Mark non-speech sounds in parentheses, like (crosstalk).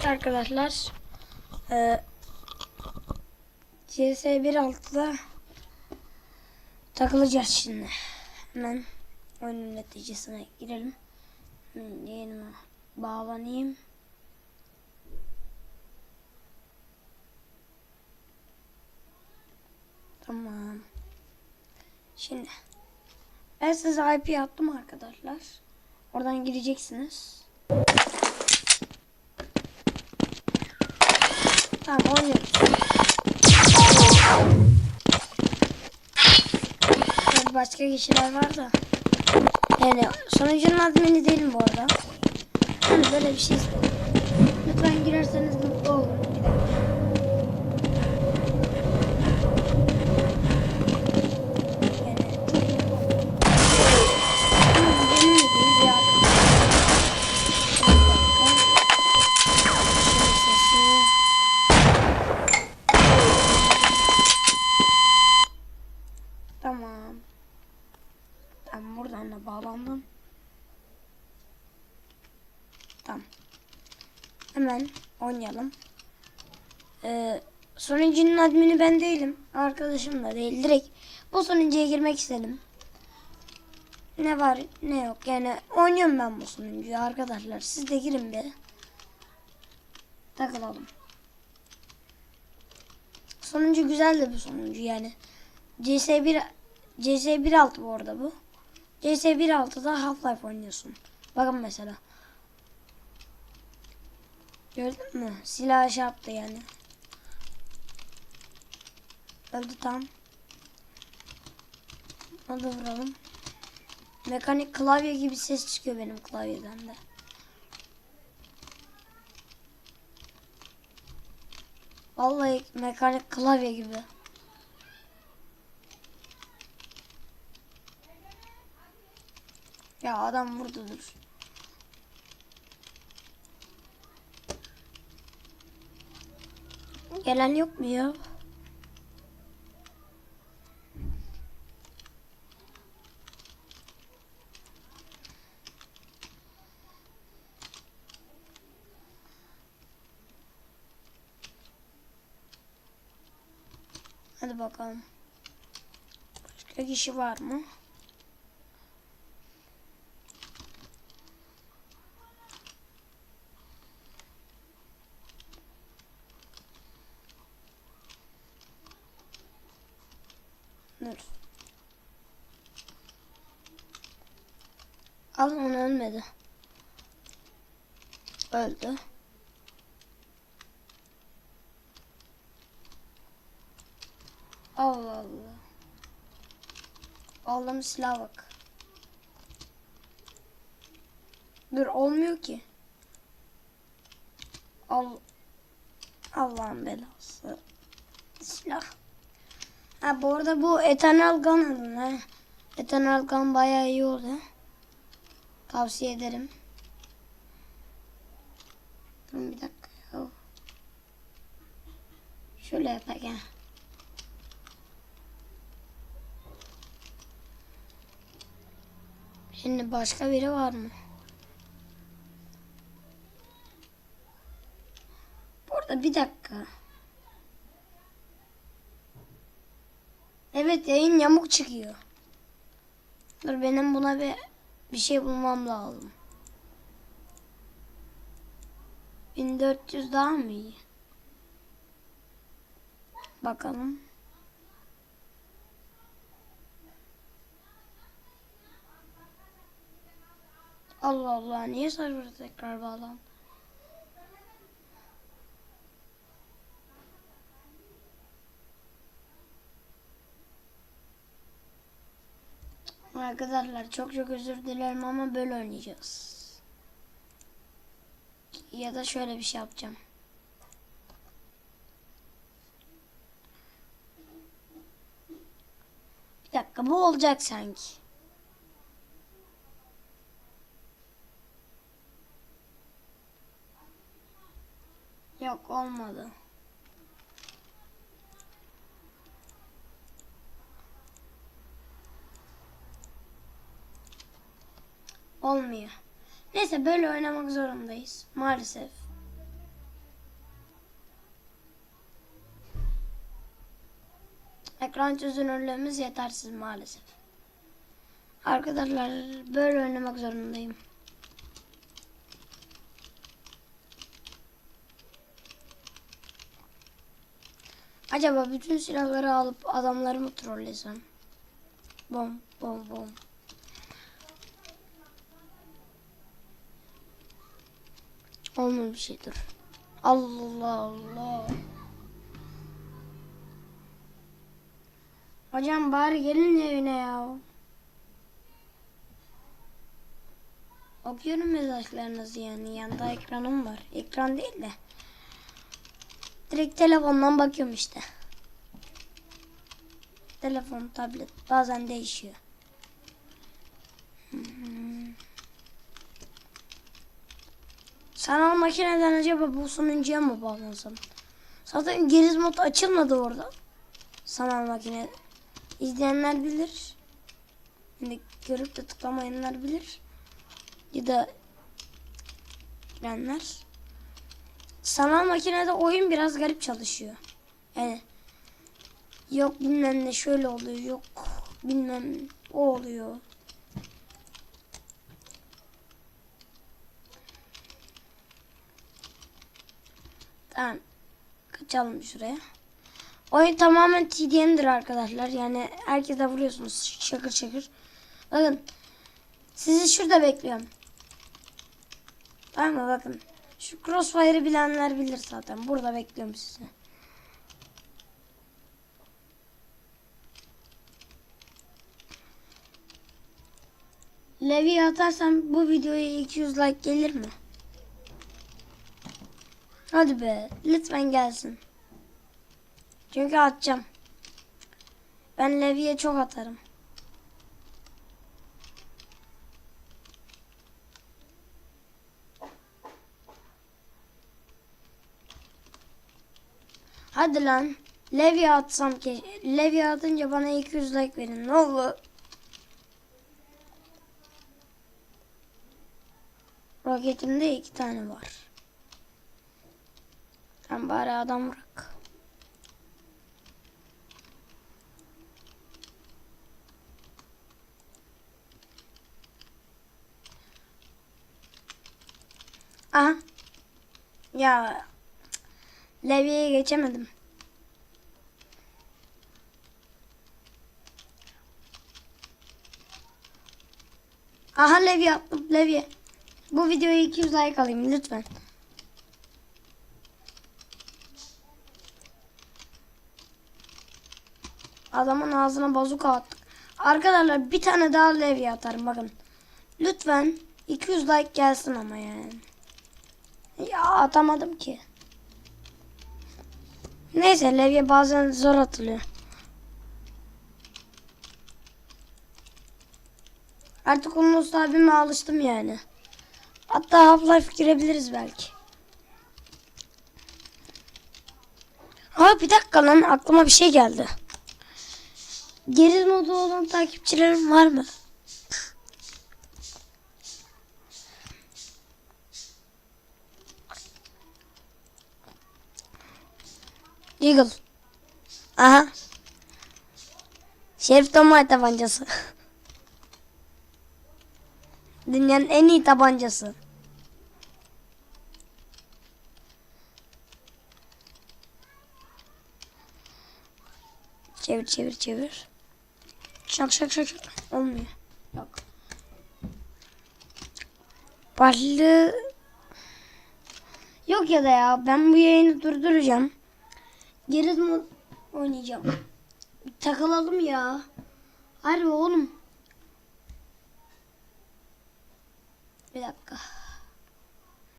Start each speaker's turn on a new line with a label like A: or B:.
A: Evet arkadaşlar. Ee, CS 1.6'da takılacağız şimdi. Hemen oyunun neticesine girelim. Hmm, Yayınıma bağlanayım. Tamam. Şimdi ben size IP attım arkadaşlar. Oradan gireceksiniz. Tamam oynuyoruz. Başka kişiler var da. Yani sonucunun admini değilim bu arada. Hani böyle bir şey istedim. Lütfen girerseniz Ben buradan da bağlandım. Tamam. Hemen oynayalım. Ee, sonuncunun admini ben değilim. Arkadaşım da değil. Direkt bu sonuncuya girmek istedim. Ne var ne yok. Yani oynuyorum ben bu sonuncuyu arkadaşlar. Siz de girin bir. Takılalım. Sonuncu güzel de bir sonuncu yani. CS1 CS 1.6 bu arada bu. CS 1.6'da Half-Life oynuyorsun. Bakın mesela. Gördün mü? Silah şey yaptı yani. Öldü tam. Onu da vuralım. Mekanik klavye gibi ses çıkıyor benim klavyeden de. Vallahi mekanik klavye gibi. Ya adam burada dur. Gelen yok mu ya? Hadi bakalım. Başka kişi var mı? Dur. Al onu ölmedi. Öldü. Allah Allah. Aldığım silah bak. Dur olmuyor ki. Al. Allah'ın belası. Silah. Ha bu arada bu Eternal Gun alın ha. Eternal Gun bayağı iyi oldu. Tavsiye ederim. Durun bir dakika ya. Şöyle yapak ha. Şimdi başka biri var mı? Burada bir dakika. Evet yayın yamuk çıkıyor. Dur benim buna bir bir şey bulmam lazım. 1400 daha mı iyi? Bakalım. Allah Allah niye server tekrar bağlan? Arkadaşlar çok çok özür dilerim ama böyle oynayacağız. Ya da şöyle bir şey yapacağım. Bir dakika bu olacak sanki. Yok olmadı. Olmuyor. Neyse böyle oynamak zorundayız. Maalesef. Ekran çözünürlüğümüz yetersiz maalesef. Arkadaşlar böyle oynamak zorundayım. Acaba bütün silahları alıp adamları mı trollesem? Bom bom bom. Olmuyor bir şey dur. Allah Allah. Hocam bari gelin evine ya. Okuyorum mesajlarınızı yani. Yanında ekranım var. Ekran değil de. Direkt telefondan bakıyorum işte. Telefon, tablet bazen değişiyor. Sanal makineden acaba bu sonuncuya mı bağlansam? Zaten geriz mod açılmadı orada. Sanal makine. İzleyenler bilir. Şimdi görüp de tıklamayanlar bilir. Ya da bilenler. Sanal makinede oyun biraz garip çalışıyor. Yani yok bilmem ne şöyle oluyor yok bilmem o oluyor. Tamam. Kaçalım şuraya. Oyun tamamen TDM'dir arkadaşlar. Yani herkese vuruyorsunuz şakır şakır. Bakın. Sizi şurada bekliyorum. Tamam mı? Bakın. Şu crossfire'ı bilenler bilir zaten. Burada bekliyorum sizi. Levi atarsam bu videoya 200 like gelir mi? Hadi be. Lütfen gelsin. Çünkü atacağım. Ben Levi'ye çok atarım. Hadi lan. Levi atsam ki. Levi atınca bana 200 like verin. Ne olur. Roketimde iki tane var. Sen bari adam bırak. Aha. Ya. Levi'ye geçemedim. Aha Levi yaptım. Levi. Bu videoya 200 like alayım lütfen. Adamın ağzına bazuka attık. Arkadaşlar bir tane daha Levi atarım bakın. Lütfen 200 like gelsin ama yani. Ya atamadım ki. Neyse Levi'ye bazen zor atılıyor. Artık onun usta abime alıştım yani. Hatta Half-Life girebiliriz belki. Aa bir dakika lan aklıma bir şey geldi. Geriz modu olan takipçilerim var mı? Eagle. Aha. Şerif Tomay tabancası. (laughs) Dünyanın en iyi tabancası. Çevir çevir çevir. Şak şak şak şak. Olmuyor. Yok. Başlı... Yok ya da ya ben bu yayını durduracağım. Geriz mod oynayacağım. Takılalım ya. Harbi oğlum. Bir dakika.